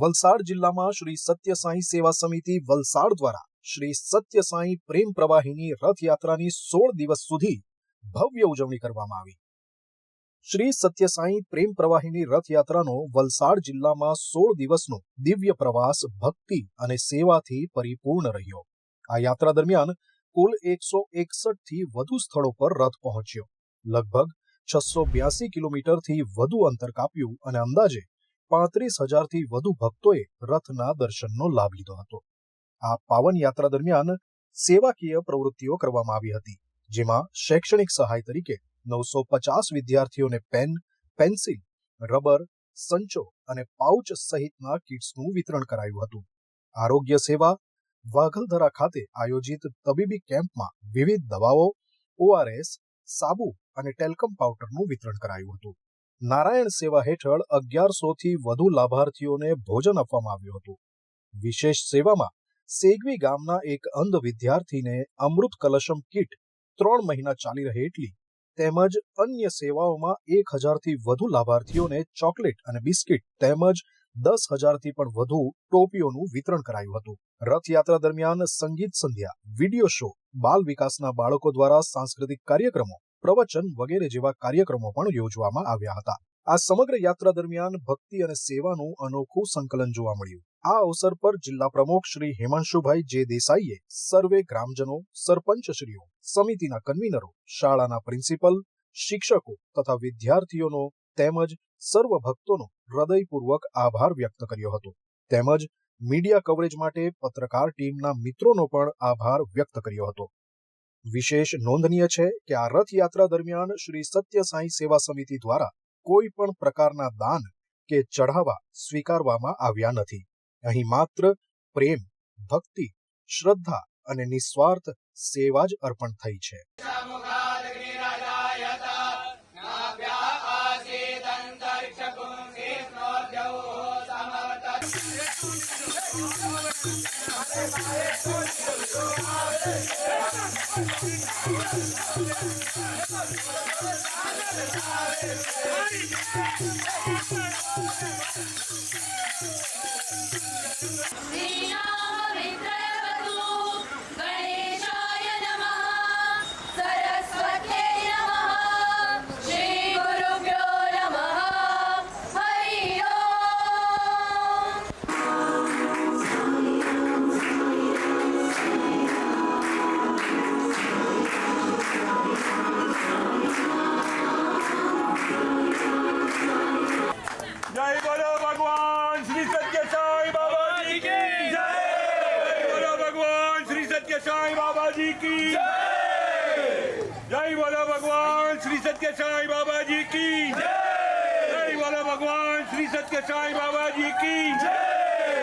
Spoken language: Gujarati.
વલસાડ જિલ્લામાં શ્રી સત્ય સાંઈ સેવા સમિતિ વલસાડ દ્વારા શ્રી સત્ય સાંઈ પ્રેમ પ્રવાહીની રથયાત્રાની સોળ દિવસ સુધી ભવ્ય ઉજવણી કરવામાં આવી. શ્રી સત્ય સાંઈ પ્રેમ પ્રવાહીની રથયાત્રાનો વલસાડ જિલ્લામાં સોળ દિવસનો દિવ્ય પ્રવાસ, ભક્તિ અને સેવાથી પરિપૂર્ણ રહ્યો. આ યાત્રા દરમિયાન કુલ એકસો એકસઠથી વધુ સ્થળો પર રથ પહોંચ્યો. લગભગ છસો બ્યાસી કિલોમીટરથી વધુ અંતર કાપ્યું અને અંદાજે પાંત્રીસ હજારથી વધુ ભક્તોએ રથના દર્શનનો લાભ લીધો હતો. આ પાવન યાત્રા દરમિયાન સેવાકીય પ્રવૃત્તિઓ કરવામાં આવી હતી, જેમાં શૈક્ષણિક સહાય તરીકે નવસો પચાસ વિદ્યાર્થીઓને પેન, પેન્સિલ, રબર, સંચો અને પાઉચ સહિતના કિટ્સનું વિતરણ કરાયું હતું. આરોગ્ય સેવા, વાઘલધરા ખાતે આયોજિત તબીબી કેમ્પમાં વિવિધ દવાઓ, ઓઆરએસ, સાબુ અને ટેલ્કમ પાવડરનું વિતરણ કરાયું હતું. નારાયણ સેવા હેઠળ અગિયારસોથી વધુ લાભાર્થીઓને ભોજન આપવામાં આવ્યું હતું. વિશેષ સેવામાં સેગવી ગામના એક અંધ વિદ્યાર્થીને અમૃત કલશમ કીટ ત્રણ મહિના ચાલી રહે એટલી. તેમજ અન્ય સેવાઓમાં એક હજારથી વધુ લાભાર્થીઓને ચોકલેટ અને બિસ્કિટ તેમજ દસ હજારથી પણ વધુ ટોપીઓનું વિતરણ કરાયું હતું. રથયાત્રા દરમિયાન સંગીત સંધ્યા, વીડિયો શો, બાલ વિકાસના બાળકો દ્વારા સાંસ્કૃતિક કાર્યક્રમો પ્રવચન વગેરે જેવા કાર્યક્રમો પણ યોજવામાં આવ્યા હતા. આ સમગ્ર યાત્રા દરમિયાન ભક્તિ અને સેવાનું અનોખું સંકલન જોવા મળ્યું. આ અવસર પર જિલ્લા પ્રમુખ શ્રી હેમાંશુભાઈ જે દેસાઈએ સર્વે ગ્રામજનો, સરપંચશ્રીઓ, સમિતિના કન્વીનરો, શાળાના પ્રિન્સિપલ, શિક્ષકો તથા વિદ્યાર્થીઓનો તેમજ સર્વ ભક્તોનો હૃદયપૂર્વક આભાર વ્યક્ત કર્યો હતો. તેમજ મીડિયા કવરેજ માટે પત્રકાર ટીમના મિત્રોનો પણ આભાર વ્યક્ત કર્યો હતો. વિશેષ નોંધનીય છે કે આ રથયાત્રા દરમિયાન શ્રી સત્ય સાંઈ સેવા સમિતિ દ્વારા કોઈ પણ પ્રકારના દાન કે ચઢાવા સ્વીકારવામાં આવ્યા નથી. અહીં માત્ર પ્રેમ, ભક્તિ, શ્રદ્ધા અને નિસ્વાર્થ સેવા જ અર્પણ થઈ છે. Hey! સત્ય સાંઈ બાબાજી કી જય! બોલો ભગવાન શ્રી સત્ય સાંઈ બાબાજી કી જય બોલો ભગવાન શ્રી સત્ય સાંઈ બાબાજી કી જય!